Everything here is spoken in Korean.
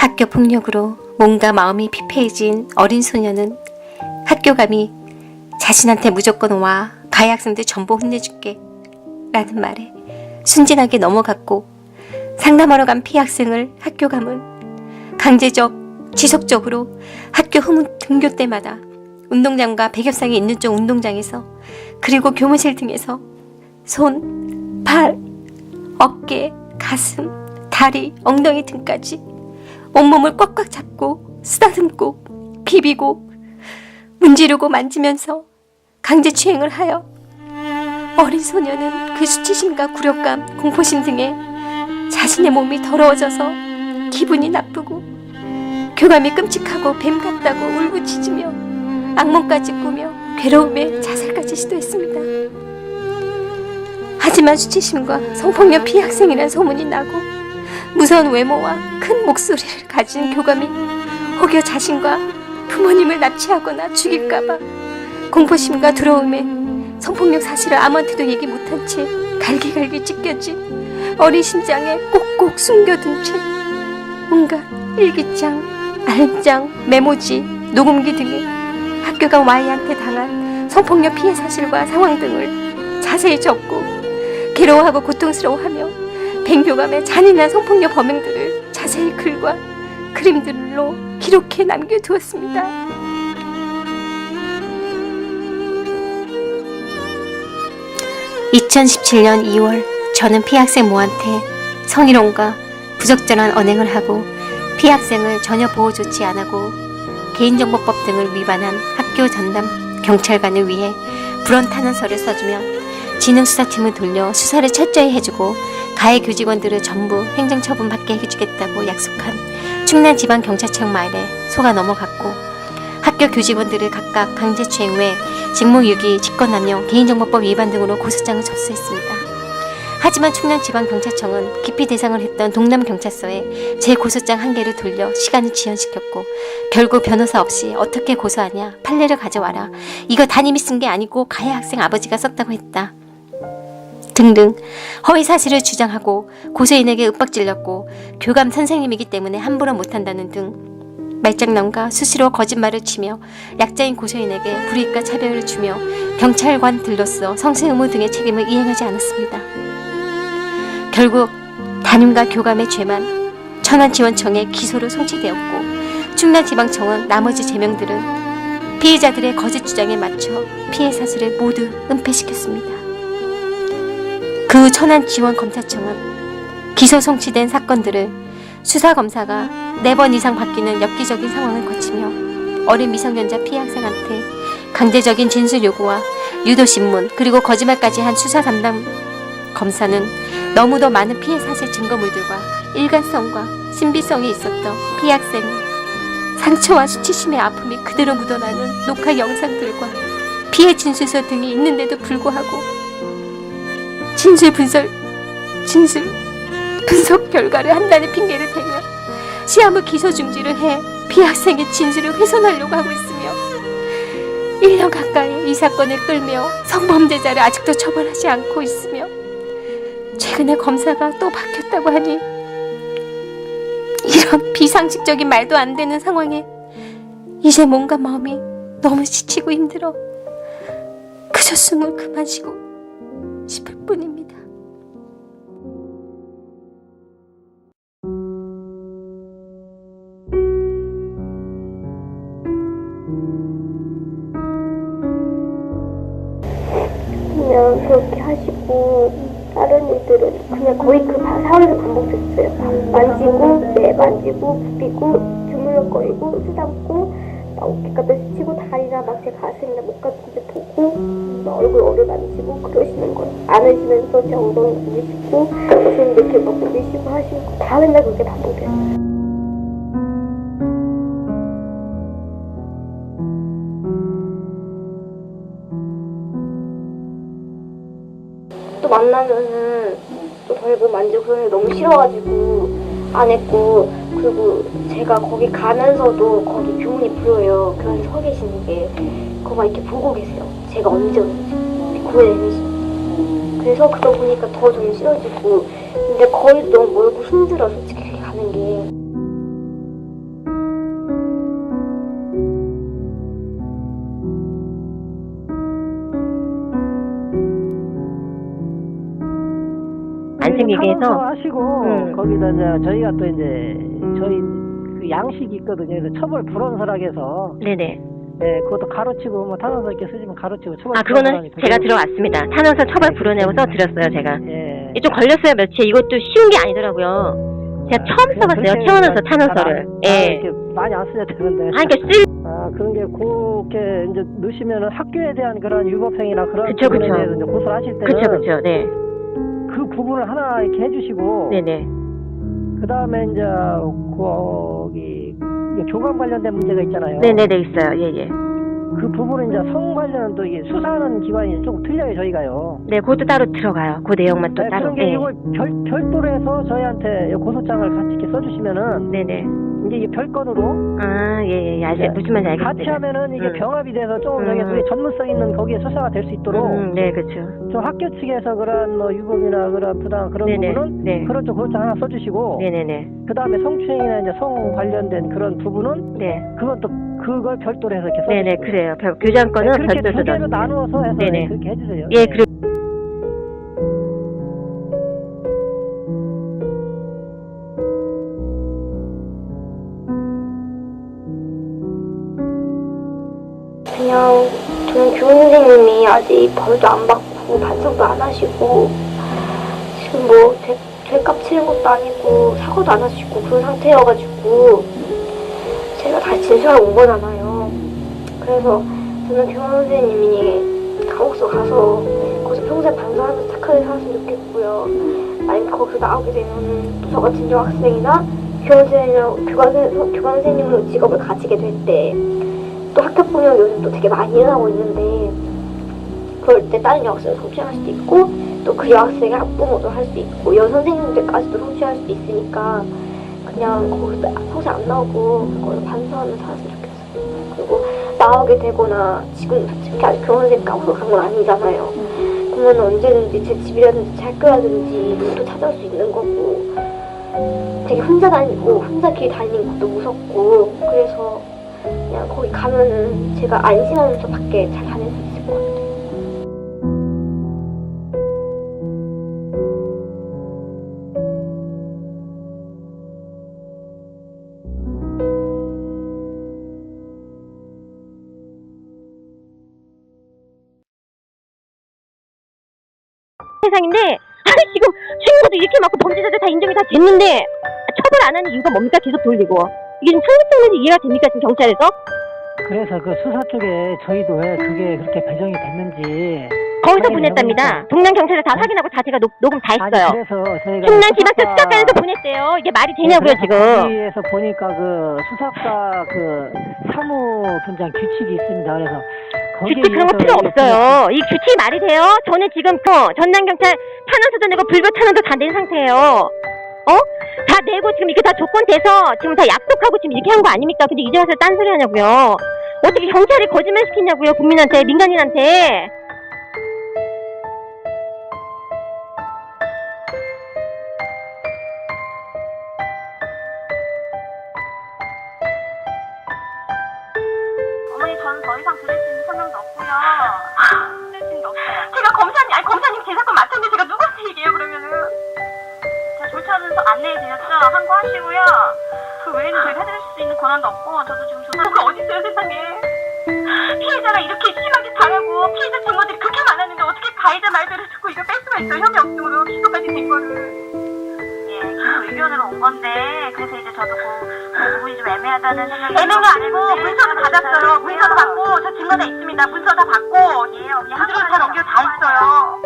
학교 폭력으로 몸과 마음이 피폐해진 어린 소녀는 학교감이 자신한테 무조건 와 가해 학생들 전부 혼내줄게 라는 말에 순진하게 넘어갔고 상담하러 간 피해 학생을 학교감은 강제적 지속적으로 학교 후문 등교 때마다 운동장과 백엽상이 있는 쪽 운동장에서 그리고 교무실 등에서 손, 발, 어깨, 가슴, 다리, 엉덩이 등까지 온몸을 꽉꽉 잡고 쓰다듬고 비비고 문지르고 만지면서 강제 추행을 하여 어린 소녀는 그 수치심과 굴욕감, 공포심 등에 자신의 몸이 더러워져서 기분이 나쁘고 교감이 끔찍하고 뱀 같다고 울부짖으며 악몽까지 꾸며 괴로움에 자살까지 시도했습니다. 하지만 수치심과 성폭력 피해 학생이란 소문이 나고 무서운 외모와 큰 목소리를 가진 교감이 혹여 자신과 부모님을 납치하거나 죽일까봐 공포심과 두려움에 성폭력 사실을 아무한테도 얘기 못한 채 갈기갈기 찢겨진 어린 심장에 꼭꼭 숨겨둔 채 온갖 일기장, 알장, 메모지, 녹음기 등의 학교가 Y한테 당한 성폭력 피해 사실과 상황 등을 자세히 적고 괴로워하고 고통스러워하며 뱅교감의 잔인한 성폭력 범행들을 자세히 글과 그림들로 기록해 남겨두었습니다. (2017년 2월) 저는 피학생 모한테 성희롱과 부적절한 언행을 하고 피학생을 전혀 보호 조치 안 하고 개인정보법 등을 위반한 학교 전담 경찰관을 위해 불원 탄원서를 써주며 진흥수사팀을 돌려 수사를 철저히 해주고 가해 교직원들을 전부 행정처분 받게 해주겠다고 약속한 충남지방경찰청 말에 속아 넘어갔고 학교 교직원들을 각각 강제추행 외 직무유기, 직권남용, 개인정보법 위반 등으로 고소장을 접수했습니다. 하지만 충남지방경찰청은 기피 대상을 했던 동남경찰서에 제 고소장 한 개를 돌려 시간을 지연시켰고 결국 변호사 없이 어떻게 고소하냐 판례를 가져와라 이거 담임이 쓴 게 아니고 가해 학생 아버지가 썼다고 했다 등등 허위 사실을 주장하고 고소인에게 윽박질렀고 교감 선생님이기 때문에 함부로 못한다는 등 말장난과 수시로 거짓말을 치며 약자인 고소인에게 불이익과 차별을 주며 경찰관들로서 성세 의무 등의 책임을 이행하지 않았습니다. 결국 담임과 교감의 죄만 천안지원청에 기소로 송치되었고 충남지방청은 나머지 제명들은 피해자들의 거짓 주장에 맞춰 피해 사실을 모두 은폐시켰습니다. 그 천안지원검사청은 기소 송치된 사건들을 수사검사가 네 번 이상 바뀌는 엽기적인 상황을 거치며 어린 미성년자 피해 학생한테 강제적인 진술 요구와 유도신문 그리고 거짓말까지 한 수사 담당 검사는 너무도 많은 피해 사실 증거물들과 일관성과 신비성이 있었던 피해 학생 상처와 수치심의 아픔이 그대로 묻어나는 녹화 영상들과 피해 진술서 등이 있는데도 불구하고 진술 분석 진술 분석 결과를 한다는 핑계를 대며 시한부 기소 중지를 해 피해 학생의 진술을 훼손하려고 하고 있으며 1년 가까이 이 사건을 끌며 성범죄자를 아직도 처벌하지 않고 있으며 최근에 검사가 또 바뀌었다고 하니 이런 비상식적인 말도 안 되는 상황에 이제 뭔가 마음이 너무 지치고 힘들어 그저 숨을 그만 쉬고 싶을 뿐입니다. 바- 사회가 반복됐어요. 만지고, 네, 만지고, 부비고, 주물럭거리고, 쓰담고, 막 어깨 갖다 스치고, 다리나 막 제 가슴이나 목 같은 데 보고, 막 얼굴 얼을 만지고 그러시는 거예요. 안으시면서 제 엉덩이 부비시고, 손 이렇게 막 부비시고 하시고, 다 맨날 그렇게 반복돼요. 게 너무 싫어가지고 안 했고 그리고 제가 거기 가면서도 거기 교문이 보여요. 교원이 서 계시는 게 그거 이렇게 보고 계세요. 제가 언제 오는지 내미시 그래서 그거 보니까 더 좀 싫어지고 근데 거의 너무 멀고 힘들어 솔직히 가는 게 안 생기게 해서 하시고 음. 거기다 이제 저희가 또 이제 저희 그 양식이 있거든요. 그래서 처벌 불원서락해서 네네. 예, 그것도 가로치고 뭐 탄원서 이렇게 쓰시면 가로치고 처벌 아 그거는 제가 들어왔습니다. 탄원서 처벌 불어내어서 드렸어요 제가. 예. 좀 걸렸어요 며칠. 이것도 쉬운 게 아니더라고요. 제가 처음 써봤어요 태어나서 잘 탄원서를. 안- 아, 예. 이렇게 많이 안 쓰셔도 되는데. 아 그러니까 쓸 아, 그런 게 그렇게 이제 넣으시면은 학교에 대한 그런 위법행위나 그런 그쵸, 그쵸. 대해서 이제 고소를 하실 때는 그쵸 그쵸. 네. 그 부분을 하나 이렇게 해주시고 네네. 그 다음에 이제 거기 교감 관련된 문제가 있잖아요. 네네네 있어요. 예예. 그 부분은 이제 성 관련은 또 이게 수사하는 기관이 조금 틀려요 저희가요. 네 그것도 따로 들어가요. 그 내용만 또 네, 따로. 그런 게 예. 이걸 별, 별도로 해서 저희한테 고소장을 같이 이렇게 써주시면은 네네. 이제 이게 별건으로 아 예예. 예. 알죠. 네. 무슨 말인지 알겠습니다. 같이 하면은 이게 음. 병합이 돼서 조금 음. 우리 전문성 있는 거기에 수사가 될 수 있도록 음, 네 그렇죠. 좀 학교 측에서 그런 뭐 유법이나 그런 부당 그런 네네. 부분은 네. 그런 쪽 고소장 하나 써주시고 네네네. 그 다음에 성추행이나 이제 성 관련된 그런 부분은 네. 그건 또 그걸 별도로 해서 이렇게 네네 써주시고 그래요. 별- 교장권은 네, 그렇게 별도로 두 개로 넣어주세요. 나누어서 해서 네네. 그렇게 해주세요. 예, 네. 그리고 아직 벌도 안 받고 반성도 안 하시고 지금 뭐 죄, 죄값 치는 것도 아니고 사과도 안 하시고 그런 상태여가지고 제가 다시 진술하러 온 거잖아요. 그래서 저는 교원 선생님이 감옥소 가서 거기서 평생 반성하면서 착하게 살았으면 좋겠고요. 만약 거기서 나오게 되면 또 저같은 여학생이나 교원 선생님이랑 교관, 선- 교관 선생님으로 직업을 가지게 될 때 또 학교 폭력 요즘 또 되게 많이 일어나고 있는데 그럴 때 다른 여학생을 성추행할 수도 있고 또 그 여학생의 학부모도 할 수 있고 여선생님들까지도 성추행할 수도 있으니까 그냥 거기서 평생 안 나오고 반성하면서 살았으면 좋겠어요. 그리고 나오게 되거나 지금 솔직히 아직 교원생님 까고서 간건 아니잖아요. 그러면 언제든지 제 집이라든지 제 학교라든지 또 찾아올 수 있는 거고 되게 혼자 다니고 혼자 길 다니는 것도 무섭고 그래서 그냥 거기 가면은 제가 안심하면서 밖에 잘 다닐 세상인데 아니 지금 주인공도 이렇게 많고 범죄자들 다 인정이 다 됐는데 처벌 안 하는 이유가 뭡니까? 계속 돌리고. 이게 지금 상식적으로 이해가 됩니까? 지금 경찰에서? 그래서 그 수사 쪽에 저희도 왜 그게 그렇게 배정이 됐는지 거기서 확인을 보냈답니다. 해보니까. 동남 경찰에 다 확인하고 다 제가 녹, 녹음 다 아니 했어요. 그래서 저희가 충남 지방서 수사과- 수사관에서 보냈대요. 이게 말이 되냐고요 네, 지금 그래서 거기에서 보니까 그 수사과 그 사무 분장 규칙이 있습니다. 그래서 그런 거 필요 없어요. 이 규칙이 말이 돼요. 저는 지금 어, 전남 경찰 탄원서도 내고 불법 탄원도 다 낸 상태예요. 어? 다 내고 지금 이게 다 조건 돼서 지금 다 약속하고 지금 이렇게 한 거 아닙니까? 근데 이제 와서 딴소리 하냐고요. 어떻게 경찰이 거짓말 시키냐고요 국민한테 민간인한테 저는 더 이상 들을 수 있는 설명도 없고요. 들을 수 있는 게 없어요. 제가 검사님, 아니 검사님 제 사건 맡았는데 제가 누구한테 얘기해요 그러면은? 제가 조사하면서 안내해드렸죠. 항고 하시고요. 그 외에는 저희가 해드릴 수 있는 권한도 없고 저도 지금 조사 뭐가 어딨어요 세상에. 피해자가 이렇게 심하게 당하고 피해자 증거들이 그렇게 많았는데 어떻게 가해자 말대로 듣고 이거 뺄 수가 있어요 혐의 없음으로 기소까지 된 거를. 예, 기소 의견으로 온 건데 그래서 이제 저도 그, 좀 애매하다는 생각이 애매한 거 아니고 문서도 받았어요. 문서도 받고 저 증거도 있습니다. 문서 다 받고 예, 언니 한국에 다 넘겨 다 있어요.